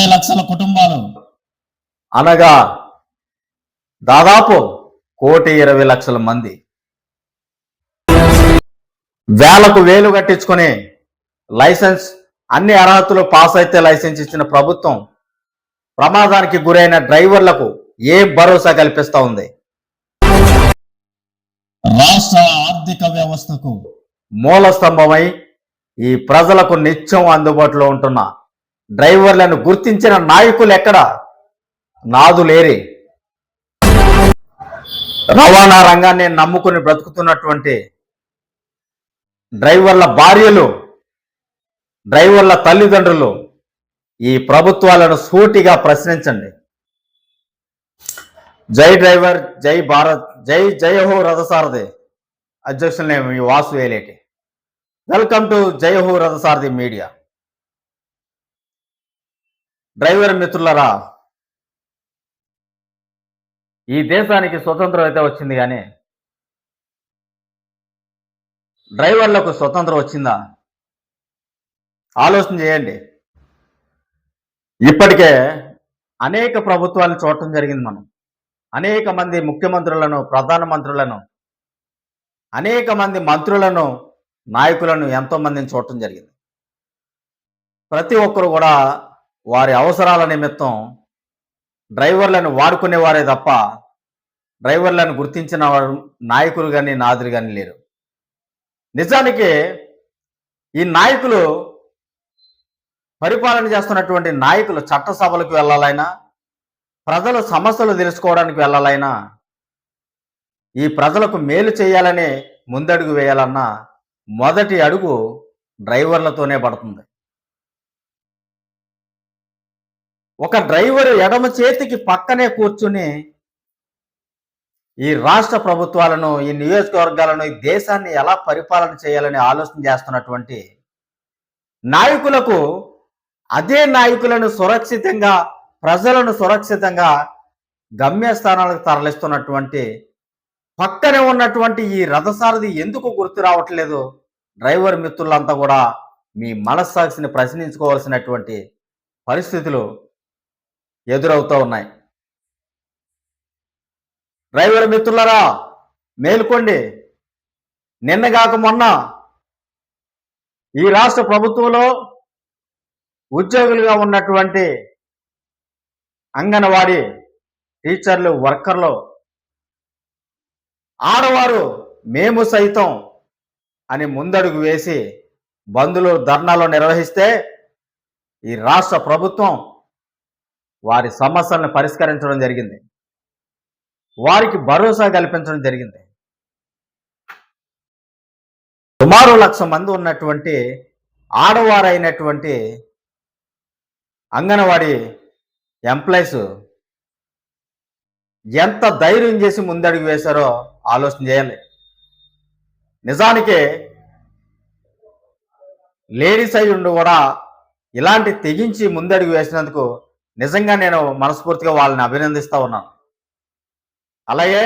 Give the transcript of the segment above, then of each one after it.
ముప్పై లక్షల కుటుంబాలు. అనగా దాదాపు కోటి ఇరవై లక్షల మంది. వేలకు వేలు కట్టించుకొని లైసెన్స్ అన్ని అర్హతలు పాస్ అయితే లైసెన్స్ ఇచ్చిన ప్రభుత్వం ప్రమాదానికి గురైన డ్రైవర్లకు ఏ భరోసా కల్పిస్తా ఉంది? రాష్ట్ర ఆర్థిక వ్యవస్థకు మూల స్తంభమై ఈ ప్రజలకు నిత్యం అందుబాటులో ఉంటున్న డ్రైవర్లను గుర్తించిన నాయకులు ఎక్కడ? నాదు లేరే రవాణా రంగాన్ని నమ్ముకుని బ్రతుకుతున్నటువంటి డ్రైవర్ల భార్యలు డ్రైవర్ల తల్లిదండ్రులు ఈ ప్రభుత్వాలను సూటిగా ప్రశ్నించండి. జై డ్రైవర్ జై భారత్ జై జయ హో రథసారథి. అధ్యక్షులనే మీ Vasu Veleti welcome to Jaya Ho Rathasarathi media. Driver మిత్రులరా ఈ దేశానికి స్వతంత్రం అయితే వచ్చింది కానీ డ్రైవర్లకు స్వతంత్రం వచ్చిందా? ఆలోచన చేయండి. ఇప్పటికే అనేక ప్రభుత్వాలు చూడటం జరిగింది మనం. అనేక మంది ముఖ్యమంత్రులను ప్రధానమంత్రులను అనేక మంది మంత్రులను నాయకులను ఎంతోమందిని చూడటం జరిగింది. ప్రతి ఒక్కరు కూడా వారి అవసరాల నిమిత్తం డ్రైవర్లను వాడుకునేవారే తప్ప డ్రైవర్లను గుర్తించిన వారు నాయకులు కానీ నాదులు కానీ లేరు. నిజానికి ఈ నాయకులు పరిపాలన చేస్తున్నటువంటి నాయకులు చట్టసభలకు వెళ్ళాలైనా ప్రజల సమస్యలు తెలుసుకోవడానికి వెళ్ళాలైనా ఈ ప్రజలకు మేలు చేయాలని ముందడుగు వేయాలన్నా మొదటి అడుగు డ్రైవర్లతోనే పడుతుంది. ఒక డ్రైవర్ ఎడమ చేతికి పక్కనే కూర్చుని ఈ రాష్ట్ర ప్రభుత్వాలను ఈ నియోజకవర్గాలను ఈ దేశాన్ని ఎలా పరిపాలన చేయాలని ఆలోచన చేస్తున్నటువంటి నాయకులకు అదే నాయకులను సురక్షితంగా ప్రజలను సురక్షితంగా గమ్యస్థానాలకు తరలిస్తున్నటువంటి పక్కనే ఉన్నటువంటి ఈ రథసారథి ఎందుకు గుర్తు రావట్లేదు? డ్రైవర్ మిత్రులంతా కూడా మీ మనస్సాక్షిని ప్రశ్నించుకోవాల్సినటువంటి పరిస్థితులు ఎదురవుతూ ఉన్నాయి. డ్రైవర్ మిత్రులరా మేల్కోండి. నిన్నగాక మొన్న ఈ రాష్ట్ర ప్రభుత్వంలో ఉద్యోగులుగా ఉన్నటువంటి అంగన్వాడీ టీచర్లు వర్కర్లు ఆడవారు మేము సైతం అని ముందడుగు వేసి బంధులు ధర్నాలు నిర్వహిస్తే ఈ రాష్ట్ర ప్రభుత్వం వారి సమస్యలను పరిష్కరించడం జరిగింది. వారికి భరోసా కల్పించడం జరిగింది. సుమారు లక్ష మంది ఉన్నటువంటి ఆడవారైనటువంటి అంగన్వాడీ ఎంప్లాయీస్ ఎంత ధైర్యం చేసి ముందడుగు వేశారో ఆలోచన చేయాలి నిజానికి లేడీస్ అయి ఉండి కూడా ఇలాంటి తెగించి ముందడుగు వేసినందుకు నిజంగా నేను మనస్ఫూర్తిగా వాళ్ళని అభినందిస్తూ ఉన్నాను. అలాగే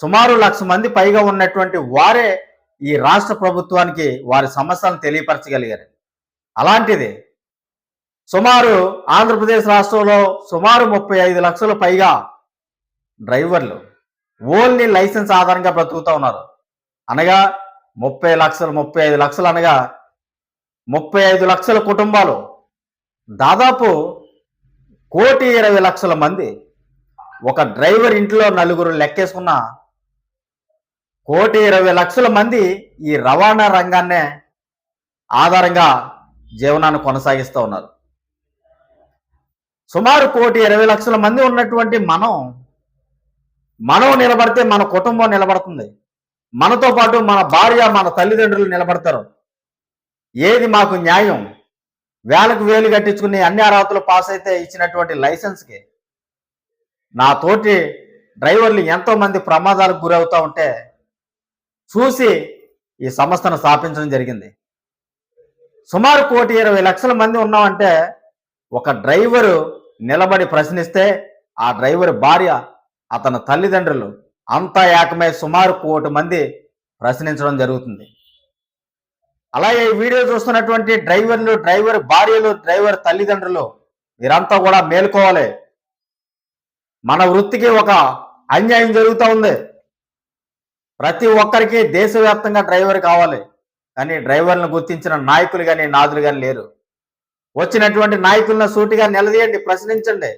సుమారు లక్ష మంది పైగా ఉన్నటువంటి వారే ఈ రాష్ట్ర ప్రభుత్వానికి వారి సమస్యలను తెలియపరచగలిగారు. అలాంటిది సుమారు ఆంధ్రప్రదేశ్ రాష్ట్రంలో సుమారు ముప్పై ఐదు లక్షల పైగా డ్రైవర్లు ఓన్లీ లైసెన్స్ ఆధారంగా బ్రతుకుతూ ఉన్నారు. అనగా ముప్పై లక్షలు ముప్పై ఐదు లక్షలు అనగా ముప్పై ఐదు లక్షల కుటుంబాలు దాదాపు కోటి ఇరవై లక్షల మంది ఒక డ్రైవర్ ఇంట్లో నలుగురు లెక్కేసుకున్న కోటి ఇరవై లక్షల మంది ఈ రవాణా రంగాన్నే ఆధారంగా జీవనాన్ని కొనసాగిస్తూ ఉన్నారు. సుమారు కోటి ఇరవై లక్షల మంది ఉన్నటువంటి మనం మనం నిలబడితే మన కుటుంబం నిలబడుతుంది. మనతో పాటు మన భార్య మన తల్లిదండ్రులు నిలబడతారు. ఏది మాకు న్యాయం? వేలకు వేలు కట్టించుకుని అన్ని అర్హతలు పాస్ అయితే ఇచ్చినటువంటి లైసెన్స్కి నా తోటి డ్రైవర్లు ఎంతో మంది ప్రమాదాలకు గురవుతూ ఉంటే చూసి ఈ సంస్థను స్థాపించడం జరిగింది. సుమారు కోటి ఇరవై లక్షల మంది ఉన్నామంటే ఒక డ్రైవరు నిలబడి ప్రశ్నిస్తే ఆ డ్రైవర్ భార్య అతని తల్లిదండ్రులు అంతా ఏకమై సుమారు కోటి మంది ప్రశ్నించడం జరుగుతుంది. అలాగే ఈ వీడియో చూస్తున్నటువంటి డ్రైవర్లు డ్రైవర్ భార్యలు డ్రైవర్ తల్లిదండ్రులు మీరంతా కూడా మేలుకోవాలి. మన వృత్తికి ఒక అన్యాయం జరుగుతూ ఉంది. ప్రతి ఒక్కరికి దేశవ్యాప్తంగా డ్రైవర్ కావాలి. కానీ డ్రైవర్లను గుర్తించిన నాయకులు కానీ నాదులు కానీ లేరు. వచ్చినటువంటి నాయకులను సూటిగా నిలదీయండి ప్రశ్నించండి.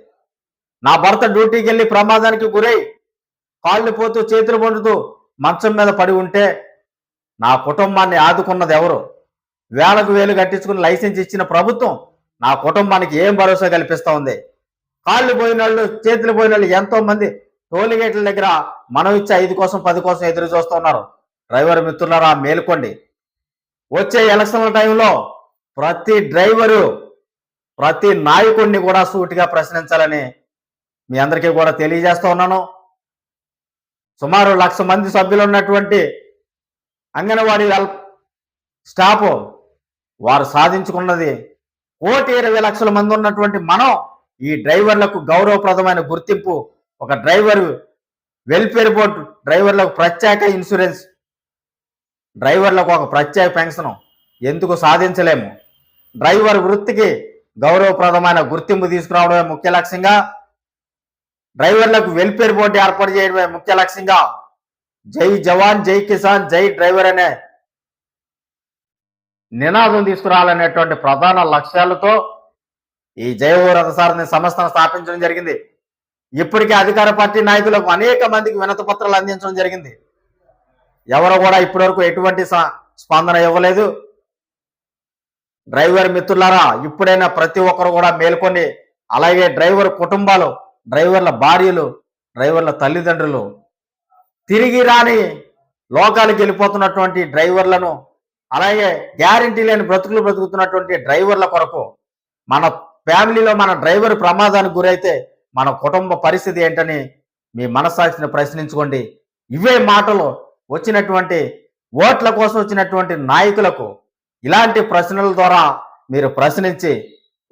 నా భర్త డ్యూటీకి వెళ్ళి ప్రమాదానికి గురై కాళ్ళు పోతూ చేతులు పొందుతూ మంచం మీద పడి ఉంటే నా కుటుంబాన్ని ఆదుకున్నది ఎవరు? వేలకు వేలు కట్టించుకుని లైసెన్స్ ఇచ్చిన ప్రభుత్వం నా కుటుంబానికి ఏం భరోసా కల్పిస్తూ ఉంది? కాళ్ళు పోయిన వాళ్ళు చేతులు పోయిన వాళ్ళు ఎంతో మంది టోల్ గేట్ల దగ్గర మనం ఇచ్చే ఐదు కోసం పది కోసం ఎదురు చూస్తూ ఉన్నారు. డ్రైవర్ మిత్రులారా మేలుకోండి. వచ్చే ఎలక్షన్ల టైంలో ప్రతి డ్రైవరు ప్రతి నాయకుడిని కూడా సూటిగా ప్రశ్నించాలని మీ అందరికీ కూడా తెలియజేస్తూ ఉన్నాను. సుమారు లక్ష మంది సభ్యులు ఉన్నటువంటి అంగన్వాడీ హెల్ప్ స్టాఫ్ వారు సాధించుకున్నది కోటి ఇరవై లక్షల మంది ఉన్నటువంటి మనం ఈ డ్రైవర్లకు గౌరవప్రదమైన గుర్తింపు ఒక డ్రైవర్ వెల్ఫేర్ బోర్డు డ్రైవర్లకు ప్రత్యేక ఇన్సూరెన్స్ డ్రైవర్లకు ఒక ప్రత్యేక పెన్షన్ ఎందుకు సాధించలేము? డ్రైవర్ వృత్తికి గౌరవప్రదమైన గుర్తింపు తీసుకురావడమే ముఖ్య లక్ష్యంగా డ్రైవర్లకు వెల్ఫేర్ బోర్డు ఏర్పాటు చేయడమే ముఖ్య లక్ష్యంగా జై జవాన్ జై కిసాన్ జై డ్రైవర్ అనే నినాదం తీసుకురావాలనేటువంటి ప్రధాన లక్ష్యాలతో ఈ జయహో రథసారథి సంస్థను స్థాపించడం జరిగింది. ఇప్పటికే అధికార పార్టీ నాయకులకు అనేక మందికి వినతి పత్రాలు అందించడం జరిగింది. ఎవరు కూడా ఇప్పటివరకు ఎటువంటి స్పందన ఇవ్వలేదు. డ్రైవర్ మిత్రులారా ఇప్పుడైనా ప్రతి ఒక్కరు కూడా మేల్కొని అలాగే డ్రైవర్ కుటుంబాలు డ్రైవర్ల భార్యలు డ్రైవర్ల తల్లిదండ్రులు తిరిగి రాని లోకాలకు వెళ్ళిపోతున్నటువంటి డ్రైవర్లను అలాగే గ్యారంటీ లేని బ్రతుకులు బ్రతుకుతున్నటువంటి డ్రైవర్ల కొరకు మన ఫ్యామిలీలో మన డ్రైవర్ ప్రమాదానికి గురైతే మన కుటుంబ పరిస్థితి ఏంటని మీ మనస్సాక్షిని ప్రశ్నించుకోండి. ఇవే మాటలు వచ్చినటువంటి ఓట్ల కోసం వచ్చినటువంటి నాయకులకు ఇలాంటి ప్రశ్నల ద్వారా మీరు ప్రశ్నించి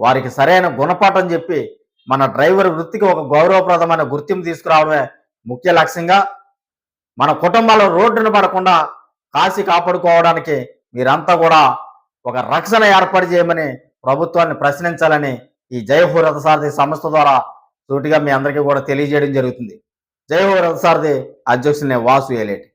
వారికి సరైన గుణపాఠం చెప్పి మన డ్రైవర్ వృత్తికి ఒక గౌరవప్రదమైన గుర్తింపు తీసుకురావడమే ముఖ్య లక్ష్యంగా మన కుటుంబాలు రోడ్డున పడకుండా కాసి కాపాడుకోవడానికి మీరంతా కూడా ఒక రక్షణ ఏర్పాటు చేయమని ప్రభుత్వాన్ని ప్రశ్నించాలని ఈ జయహో రథసారథి సంస్థ ద్వారా సూటిగా మీ అందరికీ కూడా తెలియజేయడం జరుగుతుంది. జయహో రథసారథి అధ్యక్షుని వాసు ఏలేటి.